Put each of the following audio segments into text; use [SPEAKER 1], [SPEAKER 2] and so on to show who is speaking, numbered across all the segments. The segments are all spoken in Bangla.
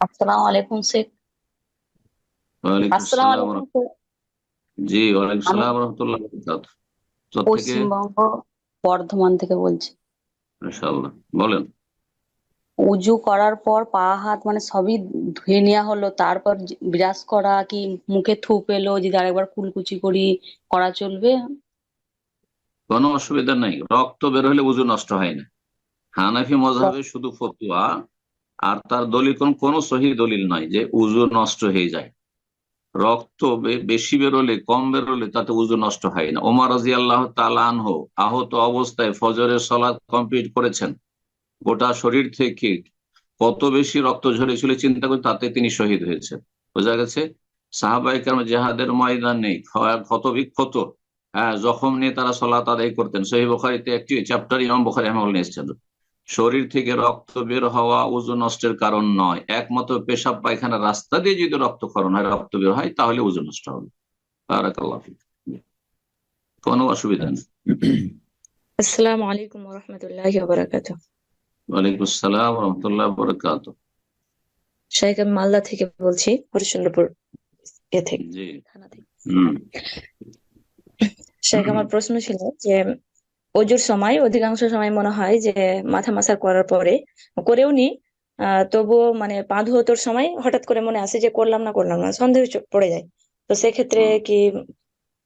[SPEAKER 1] আসসালামু আলাইকুম শেখ। আসসালামু আলাইকুম
[SPEAKER 2] জি ওয়ালাইকুম সালাম রহমতুল্লাহ।
[SPEAKER 1] পশ্চিমবঙ্গ বর্ধমান থেকে বলছি।
[SPEAKER 2] মাশাআল্লাহ বলেন।
[SPEAKER 1] উজু করার পর পা হাত মানে সবই ধুয়ে নেওয়া হলো তারপর ব্রাশ করা কি মুখে থুপ এলো যদি আরেকবার কুলকুচি করি করা চলবে?
[SPEAKER 2] কোনো অসুবিধা নাই রক্ত বের হলে উজু নষ্ট হয় না। হানাফি মজহাবে শুধু ফতুয়া আর তার দলিল কোন, কোনো সহি দলিল নয় যে উজু নষ্ট হয়ে যায়। রক্ত বেশি বেরোলে, কম বেরোলে তাতে উজু নষ্ট হয় না। ওমর রাজি আল্লাহ আনহু আহত অবস্থায় ফজরের সলাৎ কমপ্লিট করেছেন। গোটা শরীর থেকে কত বেশি রক্ত ঝরেছিল চিন্তা করে তাতে তিনি শহীদ হয়েছেন। বোঝা গেছে? সাহাবাই কেন জেহাদের ময়দান নেই ক্ষত বিক্ষত হ্যাঁ জখম নিয়ে তারা সলাত আদায় করতেন। সহি বখারিতে একটি, চ্যাপ্টার ইমাম বখারি আমল নিয়েছেন শরীর থেকে রক্ত বের হওয়া উজু নষ্টের কারণ নয়। একমাত্র পেশাব পায়খানা রাস্তা দিয়ে যদি রক্তক্ষরণ হয় রক্ত বের হয় তাহলে উজু নষ্ট হবে। কোনো অসুবিধা নেই।
[SPEAKER 3] আসসালামু আলাইকুম
[SPEAKER 2] ওয়ালাইকুম আসসালাম রহমতুল্লাহ বরকাত
[SPEAKER 3] শাইখ আমি মালদা থেকে বলছি হরিশ্চন্দ্রপুর এ থেকে
[SPEAKER 2] জি।
[SPEAKER 3] থানা থেকে। শাইখ আমার প্রশ্ন ছিল যে অজুর সময় অধিকাংশ সময় মনে হয় যে মাথা মাসাজ করার পরে করেও নি। তবুও মানে পা ধুয়োতোর সময় হঠাৎ করে মনে আসে যে করলাম না করলাম না সন্দেহ পড়ে যায়। তো সেক্ষেত্রে কি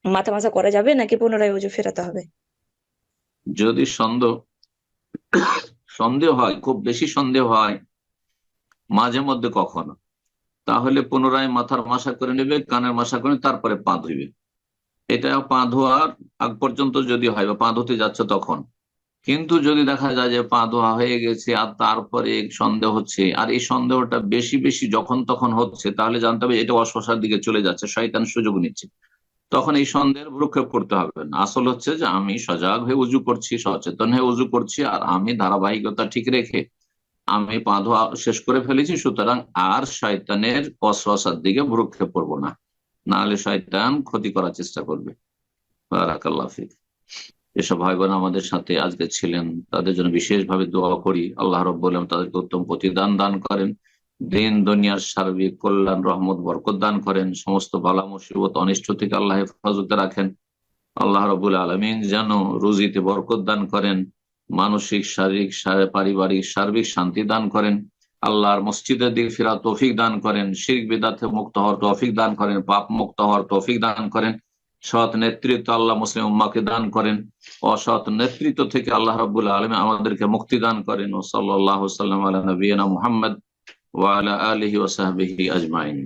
[SPEAKER 3] মাথা মাসা করা যাবে নাকি পুনরায় অজু ফেরাতে হবে?
[SPEAKER 2] যদি সন্দেহ সন্দেহ হয় খুব বেশি সন্দেহ হয় মাঝে মধ্যে কখনো তাহলে পুনরায় মাথার মাসা করে নেবে কানের মাসা করে তারপরে পা ধুইবে। এটা পা ধোয়ার আগ পর্যন্ত যদি হয় বা পা ধুতে যাচ্ছে তখন। কিন্তু যদি দেখা যায় যে পা ধোয়া হয়ে গেছে আর তারপরে সন্দেহ হচ্ছে, আর এই সন্দেহটা বেশি বেশি যখন তখন হচ্ছে, তাহলে জানতে হবে এটা অশ্বাসার দিকে চলে যাচ্ছে, শয়তান সুযোগ নিচ্ছে। তখন এই সন্দেহের ভ্রুক্ষেপ করতে হবে না। আসল হচ্ছে যে আমি সজাগ হয়ে উজু করছি, সচেতন হয়ে উজু করছি, আর আমি ধারাবাহিকতা ঠিক রেখে আমি পা ধোয়া শেষ করে ফেলেছি, সুতরাং আর শয়তানের অশ্বাসার দিকে ভ্রুক্ষেপ করব না। নাহলে শয়তান ক্ষতি করার চেষ্টা করবে। এসব ভাই বোন আমাদের সাথে আজকে ছিলেন। তাদের জন্য বিশেষভাবে দোয়া করি। আল্লাহ রব বললাম তাদেরকে উত্তম প্রতিদান দান করেন। দিন, দুনিয়ার সার্বিক কল্যাণ, রহমত, বরকত দান করেন। সমস্ত বালা, মুসিবত, অনিষ্ট থেকে আল্লাহ হেফাজতে রাখেন। আল্লাহ রবুল আলমিন যেন রুজিতে বরকত দান করেন। মানসিক, শারীরিক পারিবারিক, সার্বিক শান্তি দান করেন। আল্লাহর মসজিদের দিকে ফেরা তৌফিক দান করেন শিখ বিদাতে মুক্ত হওয়ার তৌফিক দান করেন, পাপ মুক্ত হওয়ার তৌফিক দান করেন, সৎ নেতৃত্ব আল্লাহ মুসলিম উম্মাকে দান করেন, অসৎ নেতৃত্ব থেকে আল্লাহ রবুল আলম আমাদেরকে মুক্তি দান করেন। ও সাল্লাহ সাল্লাম আলা নবীনা মুহাম্মদ ওয়ালা আলহি ওসাহবিহি আজমাইন।